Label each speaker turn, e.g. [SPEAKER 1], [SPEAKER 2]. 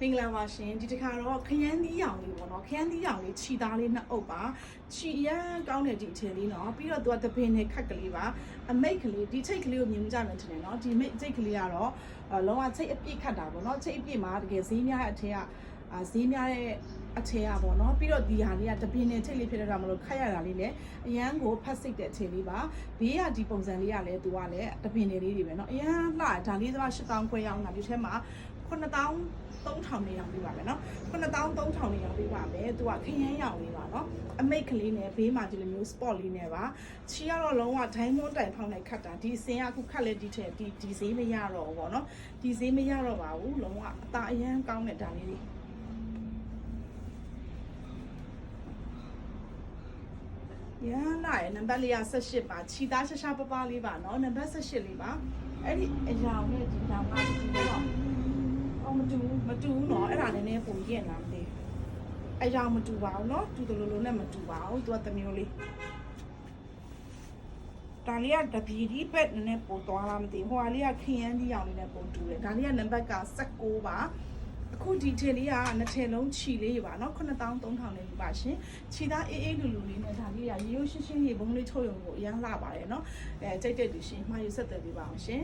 [SPEAKER 1] မင်္ဂလာပါရှင်ဒီတစ်ခါတော့ခရမ်းသီးရောင်လေးပေါ့နော်ခရမ်းသီးရောင်လေးခြီသားလေးနှစ်အုပ်ပါခြီရမ်းကောင်းတဲ့ဒီအထည်လေးနော်ပြီးတော့သူကသပင်နဲ့ခက်ကလေးပါအမိတ်ကလေးဒီချိတ်ကလေးကိုမြင်ကြမယ်ထင်တယ်နော်ဒီမိတ်ချိတ်ကလေးကတော့အလုံးဝချိတ်အပြည့်ခတ်တာပေါ့နော်ချိတ်အပြည့်မှာတကယ်ဈေးများတဲ့အထည်ကအာဈေးများတဲ့အထည်อ่ะပေါ့နော်ပြီးတော့ဒီဟာလေးကတပင်းနဲ့ချိတ်လေးဖြစ်တဲ့ကြောင့်မလို့ခတ်ရတာလေးလည်းအရန်ကိုဖတ်စိတ်တဲ့အခြေလေးပါဘေးကဒီပုံစံလေးကလည်းသူကလည်းတပင်းလေးလေးတွေပဲเนาะအရန်လှဒါလေးသမား8000ခွဲရောင်းတာဒီထဲမှာ 9000 3000နေရောင်းပေးပါမယ်เนาะ9000 3000နေရောင်းပေးပါမယ်သူကခရမ်းရောင်လေးပါเนาะအမိတ်ကလေးနဲ့ဘေးမှာဒီလိုမျိုး spot လေးနဲ့ပါချီကတော့လုံးဝ diamond တိုင်ဖောင်းနဲ့ခတ်တာဒီအစင်ကအခုခတ်လဲဒီထက်ဒီဒီဈေးမရတော့ဘူးပေါ့เนาะဒီဈေးမရတော့ပါဘူးလုံးဝအตาအရန်ကောင်းတဲ့ဒါလေးတွေ ရန်လာရဲ့နံပါတ်လေးက18ပါခြီသားရှာရှာပပလေးပါเนาะနံပါတ်18လေးပါအဲ့ဒီအရာနဲ့ဒီတောင်ကဒီတော့ အော်မတူဘူးမတူဘူးเนาะအဲ့ဒါလည်းနည်းပုံရင်လားမသိဘူးအရာမတူပါဘူးเนาะတူတယ်လို့လို့နဲ့မတူပါဘူးသူကတစ်မျိုးလေးဒါလေးကတပီဒီဘက်နည်းနည်းပိုသွားလားမသိဘူးဟိုဟာလေးကခရမ်းကြီးအောင်လေးနဲ့ပုံတူတယ်ဒါလေးကနံပါတ်က16ပါအခုဒီထည်လေးကနှစ်ထည်လုံးခြီလေးပါเนาะ9300လေးပါရှင်ခြီသားအေးအေးလူလူလေးနဲ့ဒါလေးကရိုးရိုးရှင်းရှင်းရေဘုံလေးချုပ်ရုံကိုအရန်လှပါတယ်เนาะအဲကြိတ်တဲ့လူရှင်မှာယူဆက်တယ်ပြပါအောင်ရှင်